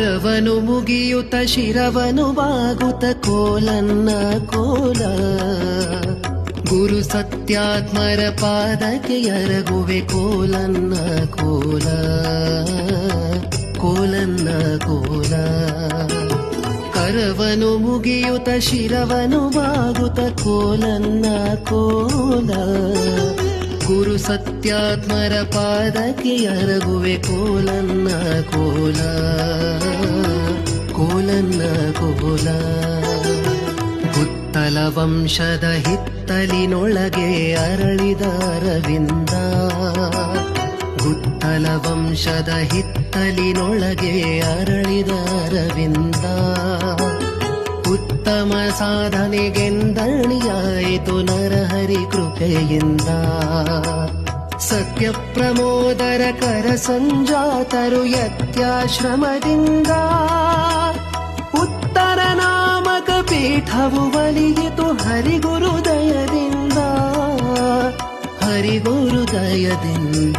ಕರವನು ಮುಗಿಯುತ ಶಿರವನು ಬಾಗುತ ಕೋಲನ್ನ ಕೋಲ. ಗುರು ಸತ್ಯಾತ್ಮರ ಪಾದಕ್ಕೆ ಎರಗುವೆ ಕೋಲನ್ನ ಕೋಲ. ಕೋಲನ್ನ ಕೋಲ. ಕರವನು ಮುಗಿಯುತ ಶಿರವನು ಬಾಗುತ ಕೋಲನ್ನ ಕೋಲ. ಗುರು ಸತ್ಯಾತ್ಮರ ಪಾದಕ್ಕೆ ಎರಗುವೆ ಕೋಲನ್ನ ಕೋಲ. ಕೋಲನ್ನ ಕೋಲ. ಗುತ್ತಲ ವಂಶದ ಹಿತ್ತಲಿನೊಳಗೆ ಅರಳಿದ ಅರವಿಂದ. ಗುತ್ತಲ ವಂಶದ ಹಿತ್ತಲಿನೊಳಗೆ ಅರಳಿದ ಅರವಿಂದ. ಉತ್ತಮ ಸಾಧನೆಗೆಂದಣಿಯಾಯಿತು ನರಹರಿ ಕೃಪೆಯಿಂದ. ಸತ್ಯ ಪ್ರಮೋದರ ಕರ ಸಂಜಾತರು ಯತ್ಯಾಶ್ರಮದಿಂದ. ಪೀಠವು ಒಲಿಯಿತು ಹರಿಗುರುದಯದಿಂದ ಹರಿಗುರುದಯದಿಂದ.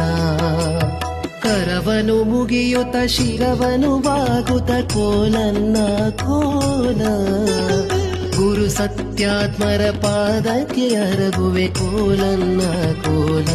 ಕರವನು ಮುಗಿಯುತ್ತ ಶಿರವನು ಬಾಗುತ್ತ ಕೋಲನ್ನ ಕೋಲ. ಗುರು ಸತ್ಯಾತ್ಮರ ಪಾದಕ್ಕೆ ಅರಗುವೆ ಕೋಲನ್ನ ಕೋಲ.